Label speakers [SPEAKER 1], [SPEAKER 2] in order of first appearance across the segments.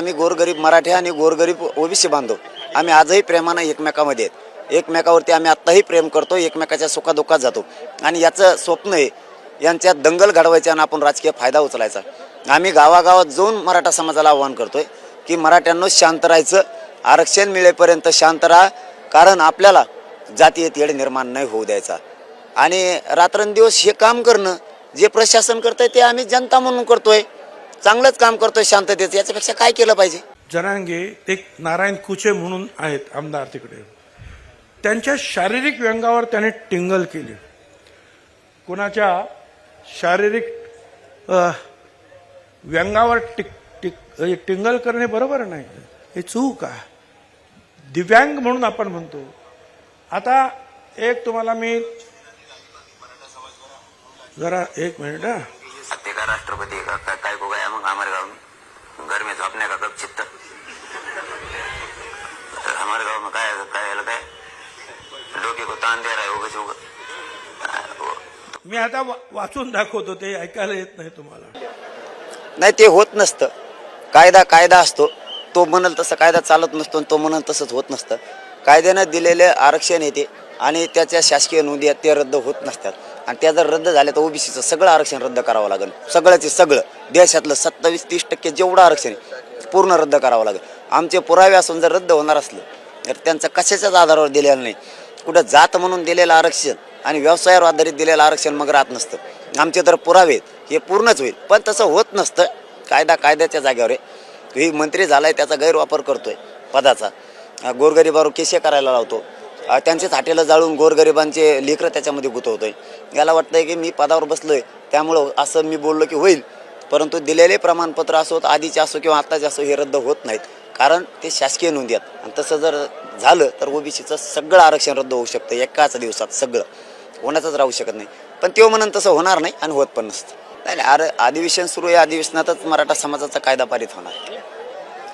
[SPEAKER 1] आम्ही गोरगरीब मराठी आणि गोरगरीब ओबीसी बांधव. आम्ही आजही प्रेमानं एकमेकामध्ये आहेत. एकमेकावरती आम्ही आत्ताही प्रेम करतो एकमेकाच्या सुखादुःखात जातो. आणि याचं स्वप्न आहे यांच्यात दंगल घडवायची आणि आपण राजकीय फायदा उचलायचा. आम्ही गावागावात जाऊन मराठा समाजाला आव्हान करतोय की मराठ्यांनो शांत राहायचं आरक्षण मिळेपर्यंत शांत राहा कारण आपल्याला जातीय तेढ निर्माण नाही होऊ द्यायचा. आणि रात्रंदिवस हे काम करणं जे प्रशासन करतंय ते आम्ही जनता म्हणून करतोय. चांगलंच काम करतोय शांततेचं याच्यापेक्षा काय केलं पाहिजे?
[SPEAKER 2] जनांगे एक नारायण कुचे म्हणून आहेत आमदार तिकडे. त्यांच्या शारीरिक व्यंगावर त्याने टिंगल केली. कुणाच्या शारीरिक व्यंगावर टिक टिक हे टिंगल करणे बरोबर नाही. हे चूक आहे. दिव्यांग म्हणून आपण म्हणतो. आता एक तुम्हाला मी जरा एक मिनिट हा.
[SPEAKER 3] राष्ट्रपति का, का काय को गया मग हमारे गांव में घर में सपने का कब चित्त? हमारे गांव में काय काय है? डोके को तान दे रहा है वो कुछ होगा।
[SPEAKER 2] मी आता वाचून दाखवतो ते ऐकायला येत नाही तुम्हाला.
[SPEAKER 1] नाही ते होत नसतं. कायदा कायदा असतो. तो म्हणल तसं कायदा चालत नसतो आणि तो म्हणल तसंच होत नसतं. कायद्यानं दिलेले आरक्षण येते आणि त्याच्या शासकीय नोंदी आहेत ते रद्द होत नसतात. आणि त्या जर रद्द झाल्या तर ओबीसीचं सगळं आरक्षण रद्द करावं लागेल. सगळ्याचे सगळं. देशातलं सत्तावीस तीस टक्के जेवढं आरक्षण आहे पूर्ण रद्द करावं लागेल. आमचे पुरावे असून जर रद्द होणार असलं तर त्यांचं कशाच्याच आधारावर दिलेलं नाही. कुठं जात म्हणून दिलेलं आरक्षण आणि व्यवसायावर आधारित दिलेलं आरक्षण मग राहत नसतं. आमचे तर पुरावे हे पूर्णच होईल. पण तसं होत नसतं. कायदा कायद्याच्या जागेवर आहे. ही मंत्री झालाय त्याचा गैरवापर करतो आहे पदाचा. अं, गोरगरिबावर केसे करायला लावतो. त्यांचेच हाटेला जाळून गोरगरिबांचे लेकरं त्याच्यामध्ये गुतवतोय. याला वाटतंय की मी पदावर बसलोय त्यामुळं असं मी बोललो की होईल. परंतु दिलेले प्रमाणपत्र असोत आधीचे असो किंवा आत्ताचे असो हे रद्द होत नाहीत. कारण ते शासकीय नोंदी आहेत. आणि तसं जर झालं तर ओबीसीचं सगळं आरक्षण रद्द होऊ शकतं एकाच दिवसात सगळं. कोणाचंच राहू शकत नाही. पण तेव्हा म्हणून तसं होणार नाही आणि होत पण नसतं. नाही नाही अरे अधिवेशन सुरू आहे अधिवेशनातच मराठा समाजाचा कायदा पारित होणार.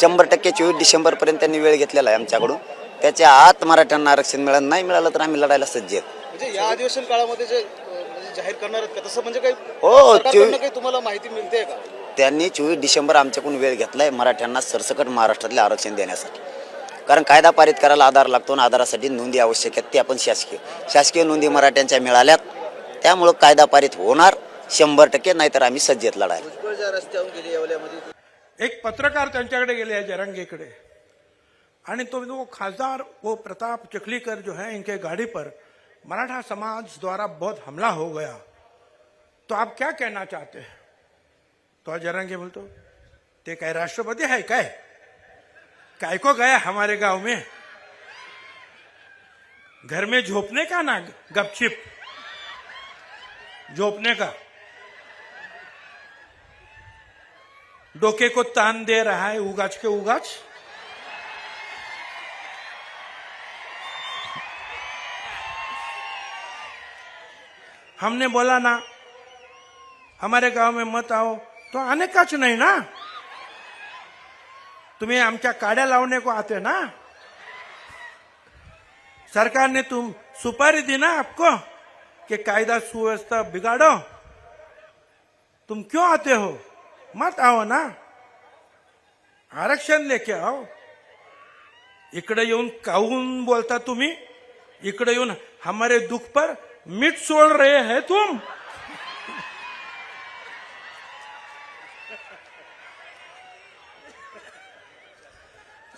[SPEAKER 1] शंभर टक्के चोवीस डिसेंबरपर्यंत त्यांनी वेळ घेतलेला आहे आमच्याकडून. त्याच्या आत मराठ्यांना आरक्षण मिळालं नाही मिळालं तर आम्ही लढायला सज्ज आहेत.
[SPEAKER 4] म्हणजे या अधिवेशन काळामध्ये जे अ, म्हणजे जाहीर करणार आहेत का? तसं म्हणजे काही
[SPEAKER 1] हो,
[SPEAKER 4] सरकारकडनं
[SPEAKER 1] ते-
[SPEAKER 4] काही तुम्हाला माहिती मिळते का?
[SPEAKER 1] त्यांनी चोवीस डिसेंबर आमच्याकडून वेळ घेतलाय मराठ्यांना सरसकट महाराष्ट्रातले आरक्षण देण्यासाठी. कारण कायदा पारित करायला आधार लागतो आणि आधारासाठी नोंदी आवश्यक आहेत ते आपण शासकीय शासकीय नोंदी मराठ्यांच्या मिळाल्यात. त्यामुळं कायदा पारित होणार शंभर टक्के नाहीतर आम्ही सज्ज आहेत लढायला.
[SPEAKER 2] एक पत्रकार त्यांच्याकडे गेले आहे जरंगेकडे. आणि तो वो खासदार, वो प्रताप चकलीकर जो है इनके गाड़ी पर, मराठा समाज द्वारा बहुत हमला हो गया। तो आप क्या कहना चाहते हैं? तो जरंगे बोलतो, ते काय राष्ट्रपति है काय? काय को गया हमारे गाँव में? घर में झोपने का ना, गपचिप? झोपने का? डोके को तान दे रहा है, उगाच के उगाच? हमने बोला ना हमारे गाँव में मत आओ तो आने काच नहीं ना? तुम्हें आमच्या काड्या लावने को आते ना? सरकार ने तुम सुपारी दी ना आपको कि कायदा सुव्यवस्था बिगाड़ो? तुम क्यों आते हो? मत आओ ना। आरक्षण लेके आओ। इकडे येऊन काहून बोलता तुम्ही? इकडे येऊन हमारे दुख पर मीठ सोड रहे हैं तुम?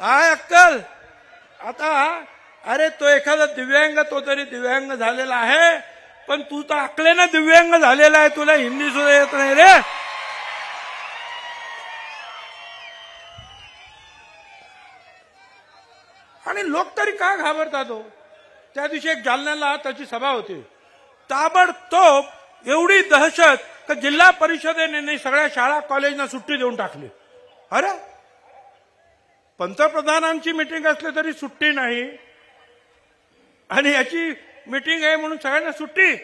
[SPEAKER 2] काय अक्कल? आता अरे तो एखादा दिव्यांग तो तरी दिव्यांग झालेला आहे पण तू तर अकलेनं दिव्यांग झालेला आहे तुला हिंदी सुद्धा येत नाही रे. आणि लोक तरी का घाबरतात हो? त्या दिवशी एक जालन्याला त्याची सभा होती. ताबडतोब एवढी दहशत का जिल्हा परिषदेने सगळ्या शाळा कॉलेजना सुट्टी देऊन टाकली. अरे पंतप्रधानांची मिटिंग असली तरी सुट्टी नाही. आणि याची मिटिंग आहे म्हणून सगळ्यांना सुट्टी.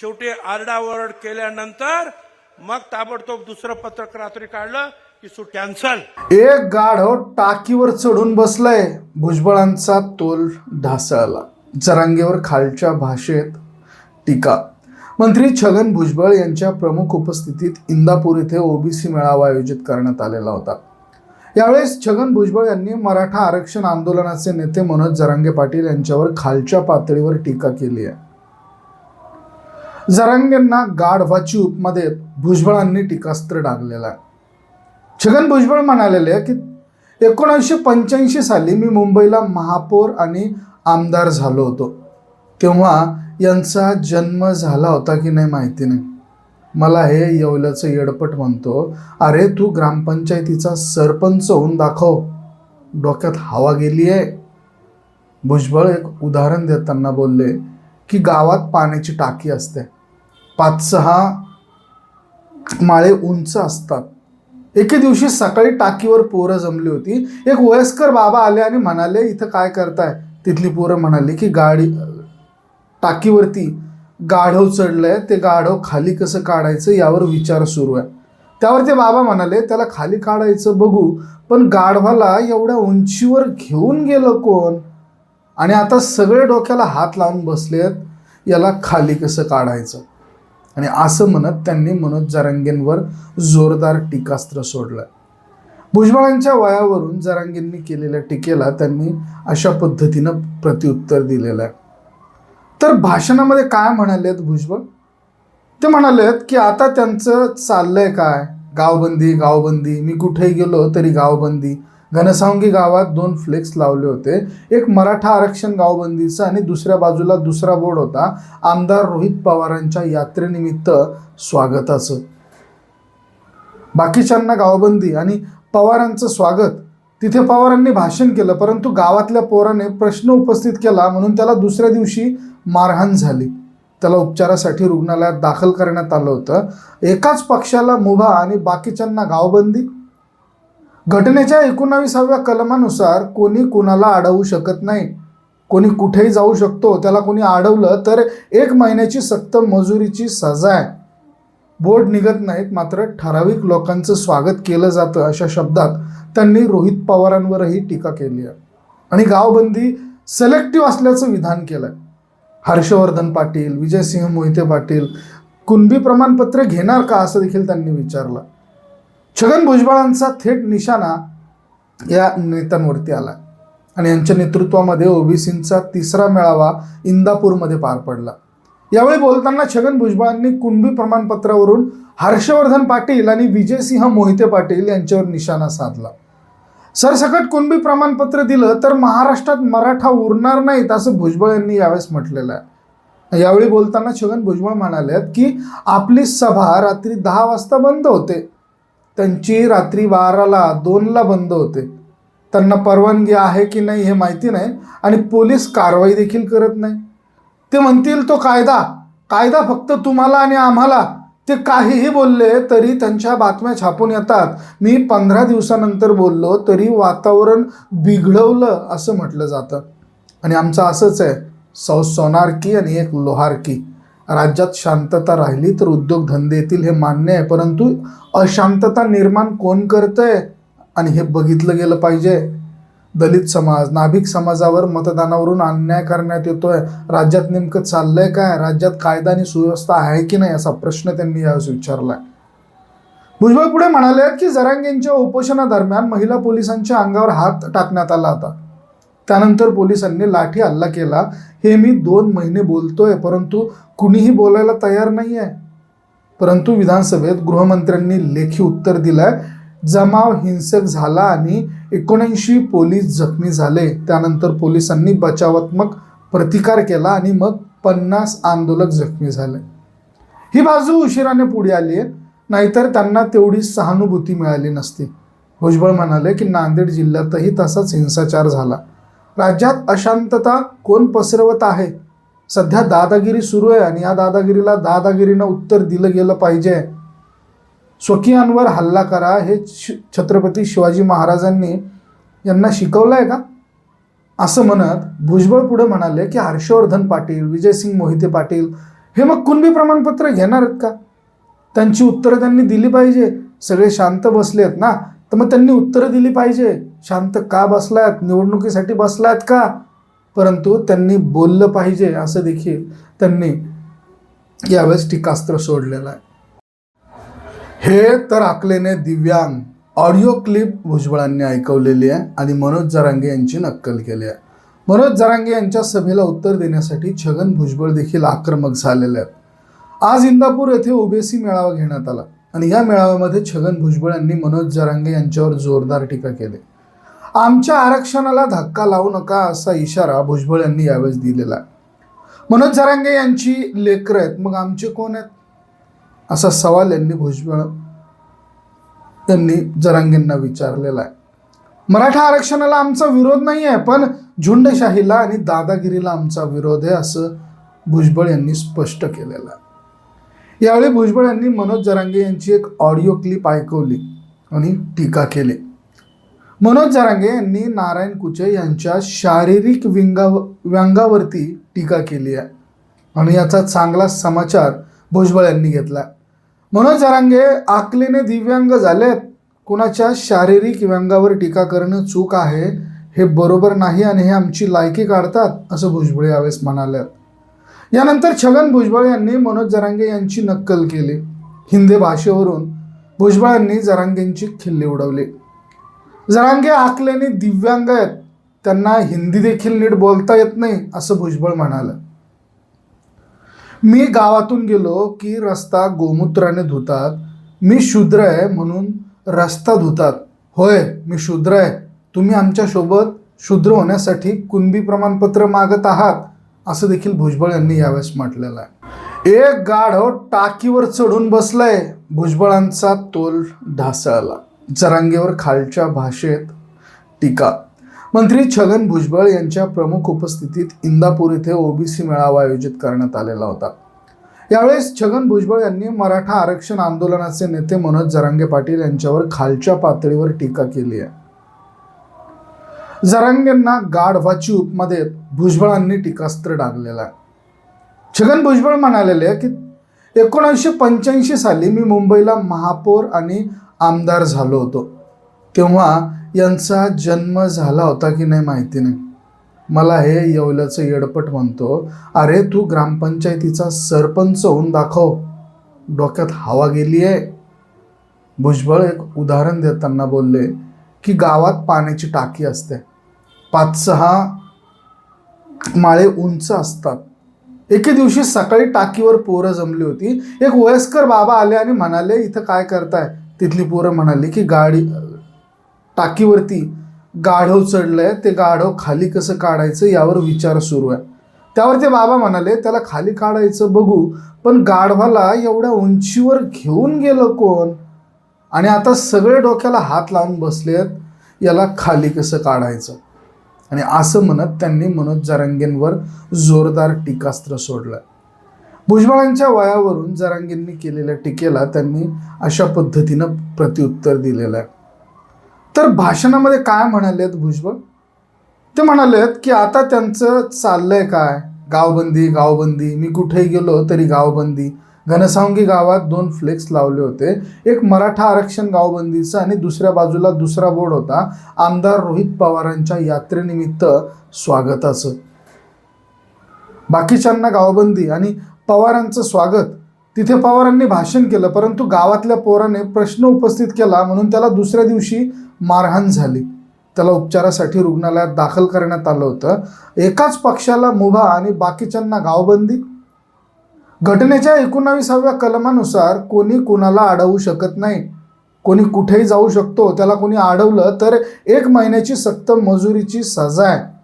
[SPEAKER 2] शेवटी आरडाओरड केल्यानंतर मग ताबडतोब दुसरं पत्रक रात्री काढलं की सुट कॅन्सल.
[SPEAKER 5] एक गाढव टाकीवर चढून बसलाय. भुजबळांचा तोल ढासळला. जरांगेवर खालच्या भाषेत टीका. मंत्री छगन भुजबळ यांच्या प्रमुख उपस्थितीत इंदापूर येथे ओबीसी मेळावा आयोजित करण्यात आलेला होता. यावेळेस छगन भुजबळ यांनी मराठा आरक्षण आंदोलनाचे नेते मनोज जरांगे पाटील यांच्यावर खालच्या पातळीवर टीका केली आहे. जरांगेंना गाढवाची उपमा देत भुजबळांनी टीकास्त्र डागलेला आहे. छगन भुजबळ म्हणालेले आहे की एकोणीसशे पंच्याऐंशी साली मी मुंबईला महापौर आणि आमदार झालो होतो. तेव्हा यांचा जन्म झाला होता की नाही माहिती नाही. मला हे येवल्याचं येडपट म्हणतो. अरे तू ग्रामपंचायतीचा सरपंच होऊन दाखव. डोक्यात हवा गेली आहे भुजबळ एक उदाहरण देताना बोलले की गावात पाण्याची टाकी असते. पाच सहा माळे उंच असतात. एके दिवशी सकाळी टाकीवर पोरं जमली होती. एक वयस्कर बाबा आले आणि म्हणाले इथं काय करताय? तिथली पोरं म्हणाली की गाडी टाकीवरती गाढव चढलं आहे ते गाढव खाली कसं काढायचं यावर विचार सुरू आहे. त्यावर ते बाबा म्हणाले त्याला खाली काढायचं बघू पण गाढवाला एवढ्या उंचीवर घेऊन गेलं कोण? आणि आता सगळे डोक्याला हात लावून बसलेत याला खाली कसं काढायचं? आणि असं म्हणत त्यांनी मनोज जरांगेंवर जोरदार टीकास्त्र सोडलं भुजबळांच्या वयावरून जरांगेंनी केलेल्या टीकेला त्यांनी अशा पद्धतीनं प्रत्युत्तर दिलेलं आहे. तर भाषणामध्ये काय म्हणालेत भुजबळ? ते म्हणालेत की आता त्यांचं चाललंय काय? गावबंदी गावबंदी. मी कुठेही गेलो तरी गावबंदी. घनसावंगी गावात दोन फ्लेक्स लावले होते. एक मराठा आरक्षण गावबंदीचा आणि दुसऱ्या बाजूला दुसरा बोर्ड होता. आमदार रोहित पवारांच्या यात्रेनिमित्त स्वागताचं. बाकीच्यांना गावबंदी आणि पवारांचं स्वागत. तिथे पवारांनी भाषण केलं परंतु गावातल्या पोराने प्रश्न उपस्थित केला म्हणून त्याला दुसऱ्या दिवशी मारहाण झाली. त्याला उपचारासाठी रुग्णालयात दाखल करण्यात आलं होतं. एकाच पक्षाला मुभा आणि बाकीच्यांना गावबंदी. घटनेच्या एकोणावीसाव्या कलमानुसार कोणी कुणाला अडवू शकत नाही. कोणी कुठेही जाऊ शकतो त्याला कोणी अडवलं तर एक महिन्याची सक्त मजुरीची सजा आहे. बोर्ड निघत नाहीत मात्र ठराविक लोकांचं स्वागत केलं जातं अशा शब्दात त्यांनी रोहित पवारांवरही टीका केली आहे. आणि गावबंदी सिलेक्टिव्ह असल्याचं विधान केलं आहे हर्षवर्धन पाटील विजयसिंह मोहिते पाटील कुणबी प्रमाणपत्र घेणार का असं देखील त्यांनी विचारलं. छगन भुजबळांचा थेट निशाणा या नेत्यांवरती आला आणि यांच्या नेतृत्वामध्ये ओबीसींचा तिसरा मेळावा इंदापूरमध्ये पार पडला. यावेळी बोलताना छगन भुजबळांनी कुणबी प्रमाणपत्रावरून हर्षवर्धन पाटील आणि विजयसिंह मोहिते पाटील यांच्यावर निशाणा साधला. सरसकट कुणबी प्रमाणपत्र दिलं तर महाराष्ट्रात मराठा उरणार नाहीत असं भुजबळ यांनी यावेळेस म्हटलेलं आहे. यावेळी बोलताना छगन भुजबळ म्हणाले की आपली सभा रात्री दहा वाजता बंद होते. त्यांची रात्री बाराला दोनला बंद होते. त्यांना परवानगी आहे की नाही हे माहिती नाही आणि पोलीस कारवाई देखील करत नाही. ते म्हणतील तो कायदा कायदा फक्त तुम्हाला आणि आम्हाला. ते काहीही बोलले तरी त्यांच्या बातम्या छापून येतात. मी पंधरा दिवसानंतर बोललो तरी वातावरण बिघडवलं असं म्हटलं जातं. आणि आमचं असंच आहे. सौ सोनारकी आणि एक लोहारकी राज्यात शांतता राहिली तर उद्योगधंदे येतील हे मान्य आहे. परंतु अशांतता निर्माण कोण करतंय? आणि हे बघितलं गेलं पाहिजे. दलित समाज नाभिक समाजावर मतदानावरून अन्याय करण्यात येतोय. राज्यात नेमकं चाललंय काय? राज्यात कायदा आणि सुव्यवस्था आहे की नाही असा प्रश्न त्यांनी यावेळेस विचारलाय. भुजबळ पुढे म्हणाले की जरांगेंच्या उपोषणादरम्यान महिला पोलिसांच्या अंगावर हात टाकण्यात आला होता. त्यानंतर पोलिसांनी लाठी हल्ला केला. हे मी दोन महिने बोलतोय परंतु कुणीही बोलायला तयार नाही आहे परंतु विधानसभेत गृहमंत्र्यांनी लेखी उत्तर दिलंय. जमाव हिंसक झाला आणि एकोणऐंशी पोलीस जखमी झाले. त्यानंतर पोलिसांनी बचावात्मक प्रतिकार केला आणि मग पन्नास आंदोलक जखमी झाले. ही बाजू उशिराने पुढे आली आहे. नाहीतर त्यांना तेवढी सहानुभूती मिळाली नसती. भुजबळ म्हणाले की नांदेड जिल्ह्यातही तसाच हिंसाचार झाला. राज्यात अशांतता कोण पसरवत आहे? सध्या दादागिरी सुरू आहे आणि या दादागिरीला दादागिरीनं उत्तर दिलं गेलं पाहिजे. स्वकीयांवर हल्ला करा हे श- छत्रपती शिवाजी महाराजांनी यांना शिकवलं आहे का? असं म्हणत भुजबळ पुढे म्हणाले की हर्षवर्धन पाटील विजयसिंग मोहिते पाटील हे मग कुणबी प्रमाणपत्र घेणार आहेत का? त्यांची उत्तरं त्यांनी दिली पाहिजे. सगळे शांत बसले आहेत ना? तर मग त्यांनी उत्तरं दिली पाहिजे. शांत का बसलायत? निवडणुकीसाठी बसलायत का? परंतु त्यांनी बोललं पाहिजे असं देखील त्यांनी यावेळेस टीकास्त्र सोडलेलं आहे. हे तर आकलेने दिव्यांग. ऑडिओ क्लिप भुजबळांनी ऐकवलेली आहे आणि मनोज जरांगे यांची नक्कल केली आहे. मनोज जरांगे यांच्या सभेला उत्तर देण्यासाठी छगन भुजबळ देखील आक्रमक झालेले आहेत. आज इंदापूर येथे ओबीसी मेळावा घेण्यात आला आणि या मेळाव्यामध्ये छगन भुजबळ यांनी मनोज जरांगे यांच्यावर जोरदार टीका केली. आमच्या आरक्षणाला धक्का लावू नका असा इशारा भुजबळ यांनी यावेळेस दिलेला आहे. मनोज जरांगे यांची लेकरं आहेत. मग आमचे कोण आहेत? असा सवाल यांनी भुजबळ यांनी जरांगींना विचारलेला आहे. मराठा आरक्षणाला आमचा विरोध नाही आहे पण झुंडशाहीला आणि दादागिरीला आमचा विरोध आहे असं भुजबळ यांनी स्पष्ट केलेलं आहे. यावेळी भुजबळ यांनी मनोज जरांगे यांची एक ऑडिओ क्लिप ऐकवली आणि टीका केली. मनोज जरांगे यांनी नारायण कुचे यांच्या शारीरिक विंगा व्यंगावरती टीका केली आहे. आणि याचा चांगला समाचार भुजबळ यांनी घेतला मनोज जरांगे आकलीने दिव्यांग झालेत. कुणाच्या शारीरिक व्यंगावर टीका करणं चूक आहे हे बरोबर नाही आणि हे आमची लायकी काढतात असं भुजबळ यावेळेस म्हणाल्यात. यानंतर छगन भुजबळ यांनी मनोज जरांगे यांची नक्कल केली. हिंदी भाषेवरून भुजबळांनी जरांगेंची खिल्ली उडवली. जरांगे आकल्याने दिव्यांग आहेत. त्यांना हिंदी देखील नीट बोलता येत नाही असं भुजबळ म्हणालं. मी गावातून गेलो की रस्ता गोमूत्राने धुतात. मी शूद्र आहे म्हणून रस्ता धुतात. होय मी शूद्र आहे. तुम्ही आमच्यासोबत शूद्र होण्यासाठी कुणबी प्रमाणपत्र मागत आहात? असं देखील भुजबळ यांनी यावेळेस म्हटलेलं आहे. एक गाढव टाकीवर चढून बसलाय. भुजबळांचा तोल ढासळला. जरांगेवर खालच्या भाषेत टीका. मंत्री छगन भुजबळ यांच्या प्रमुख उपस्थितीत इंदापूर येथे ओबीसी मेळावा आयोजित करण्यात आलेला होता. यावेळेस छगन भुजबळ यांनी मराठा आरक्षण आंदोलनाचे नेते मनोज जरांगे पाटील यांच्यावर खालच्या पातळीवर टीका केली आहे. जरांगेंना गाढवाची उपमा देत भुजबळांनी टीकास्त्र डागलेला आहे. छगन भुजबळ म्हणालेले की एकोणीसशे पंच्याऐंशी साली मी मुंबईला महापौर आणि आमदार झालो होतो. तेव्हा यांचा जन्म झाला होता की नाही माहिती नाही. मला हे येवल्याचं येडपट म्हणतो अरे तू ग्रामपंचायतीचा सरपंच होऊन दाखव. डोक्यात हवा गेली आहे. भुजबळ एक उदाहरण देताना बोलले की गावात पाण्याची टाकी असते. पाच सहा माळे उंच असतात. एके दिवशी सकाळी टाकीवर पोरं जमली होती. एक वयस्कर बाबा आले आणि म्हणाले इथं काय करताय? तिथली पोरं म्हणाली की गाडी टाकीवरती गाढव चढलं आहे ते गाढव खाली कसं काढायचं यावर विचार सुरू आहे. त्यावर ते बाबा म्हणाले त्याला खाली काढायचं बघू पण गाढवाला एवढ्या उंचीवर घेऊन गेलं कोण? आणि आता सगळे डोक्याला हात लावून बसलेत याला खाली कसं काढायचं? आणि असं म्हणत त्यांनी मनोज जरांगेंवर जोरदार टीकास्त्र सोडलं. भुजबळांच्या वयावरून जरांगेंनी केलेल्या टीकेला त्यांनी अशा पद्धतीनं प्रत्युत्तर दिलेलं आहे. तर भाषणामध्ये काय म्हणालेत भुजबळ? ते म्हणालेत की आता त्यांचं चाललंय काय? गावबंदी गावबंदी. मी कुठेही गेलो तरी गावबंदी. घनसावंगी गावात दोन फ्लेक्स लावले होते. एक मराठा आरक्षण गावबंदीचं आणि दुसऱ्या बाजूला दुसरा बोर्ड होता. आमदार रोहित पवारांच्या यात्रेनिमित्त स्वागताचं. बाकीच्यांना गावबंदी आणि पवारांचं स्वागत तिथे पवारांनी भाषण केलं परंतु गावातल्या पोराने प्रश्न उपस्थित केला म्हणून त्याला दुसऱ्या दिवशी मारहाण झाली. त्याला उपचारासाठी रुग्णालयात दाखल करण्यात आलं होतं. एकाच पक्षाला मुभा आणि बाकीच्यांना गावबंदी. घटनेच्या एकोणावीसाव्या कलमानुसार कोणी कुणाला अडवू शकत नाही. कोणी कुठेही जाऊ शकतो. त्याला कोणी अडवलं तर एक महिन्याची सक्त मजुरीची सजा आहे.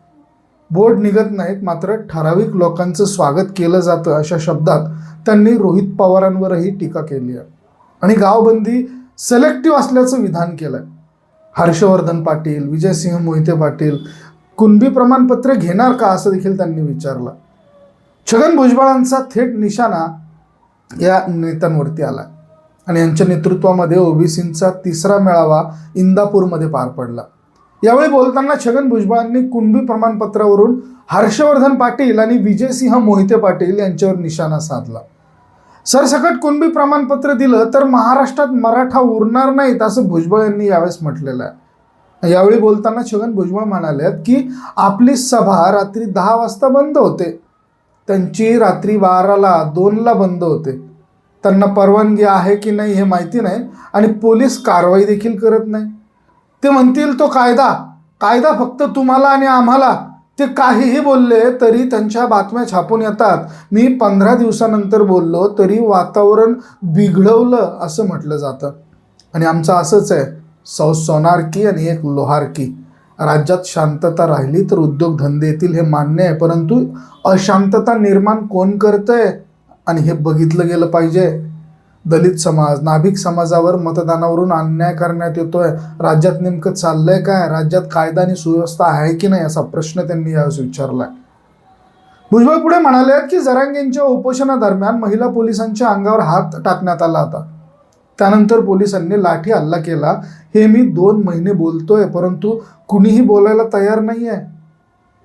[SPEAKER 5] बोर्ड निघत नाहीत मात्र ठराविक लोकांचं स्वागत केलं जातं अशा शब्दात त्यांनी रोहित पवारांवरही टीका केली आहे. आणि गावबंदी सिलेक्टिव्ह असल्याचं विधान केलं आहे हर्षवर्धन पाटील विजयसिंह मोहिते पाटील कुणबी प्रमाणपत्र घेणार का असं देखील त्यांनी विचारलं. छगन भुजबळांचा थेट निशाणा या नेत्यांवरती आला आणि यांच्या नेतृत्वामध्ये ओबीसींचा तिसरा मेळावा इंदापूरमध्ये पार पडला. यावेळी बोलताना छगन भुजबळांनी कुणबी प्रमाणपत्रावरून हर्षवर्धन पाटील आणि विजयसिंह मोहिते पाटील यांच्यावर निशाणा साधला. सरसकट कुणबी प्रमाणपत्र दिलं तर महाराष्ट्रात मराठा उरणार नाहीत असं भुजबळ यांनी यावेळेस म्हटलेलं आहे. यावेळी बोलताना छगन भुजबळ म्हणाले की आपली सभा रात्री दहा वाजता बंद होते. त्यांची रात्री बाराला दोनला बंद होते. त्यांना परवानगी आहे की नाही हे माहिती नाही आणि पोलीस कारवाई देखील करत नाही. ते म्हणतील तो कायदा कायदा फक्त तुम्हाला आणि आम्हाला. ते काहीही बोलले तरी त्यांच्या बातम्या छापून येतात. मी पंधरा दिवसानंतर बोललो तरी वातावरण बिघडवलं असं म्हटलं जातं. आणि आमचं असंच आहे. सौ सोनारकी आणि एक लोहारकी. राज्यात शांतता राहिली तर उद्योगधंदे येतील हे मान्य आहे परंतु अशांतता निर्माण कोण करतंय? आणि हे बघितलं गेलं पाहिजे. दलित समाज नाभिक समाजावर मतदानावरून अन्याय करण्यात येतोय. राज्यात नेमकं चाललंय काय? राज्यात कायदा आणि सुव्यवस्था आहे की नाही असा प्रश्न त्यांनी यावेळेस विचारलाय. भुजबळ पुढे म्हणाले की जरांगेंच्या उपोषणादरम्यान महिला पोलिसांच्या अंगावर हात टाकण्यात आला होता. त्यानंतर पोलिसांनी लाठी हल्ला केला. हे मी दोन महिने बोलतोय परंतु कुणीही बोलायला तयार नाही आहे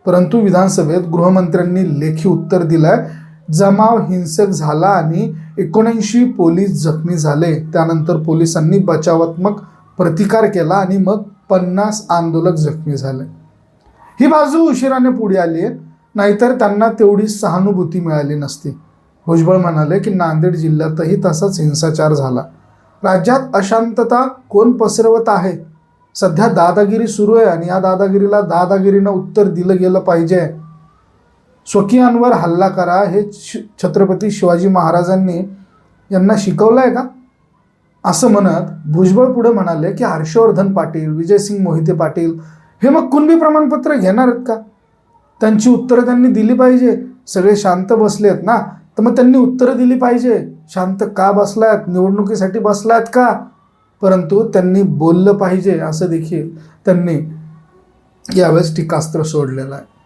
[SPEAKER 5] परंतु विधानसभेत गृहमंत्र्यांनी लेखी उत्तर दिलंय जमाव हिंसक झाला आणि एकोणऐंशी पोलीस जखमी झाले. त्यानंतर पोलिसांनी बचावात्मक प्रतिकार केला आणि मग पन्नास आंदोलक जखमी झाले. ही बाजू उशिराने पुढे आली आहे. नाहीतर त्यांना तेवढी सहानुभूती मिळाली नसती. भुजबळ म्हणाले की नांदेड जिल्ह्यातही तसाच हिंसाचार झाला. राज्यात अशांतता कोण पसरवत आहे? सध्या दादागिरी सुरू आहे आणि या दादागिरीला दादागिरीनं उत्तर दिलं गेलं पाहिजे. स्वकीयांवर हल्ला करा हे श- छत्रपती शिवाजी महाराजांनी यांना शिकवलं आहे का? असं म्हणत भुजबळ पुढे म्हणाले की हर्षवर्धन पाटील विजयसिंग मोहिते पाटील हे मग कुणबी प्रमाणपत्र घेणार आहेत का? त्यांची उत्तरं त्यांनी दिली पाहिजे. सगळे शांत बसले आहेत ना? तर मग त्यांनी उत्तरं दिली पाहिजे. शांत का बसलायत? निवडणुकीसाठी बसलायत का? परंतु त्यांनी बोललं पाहिजे असं देखील त्यांनी यावेळेस टीकास्त्र सोडलेलं आहे.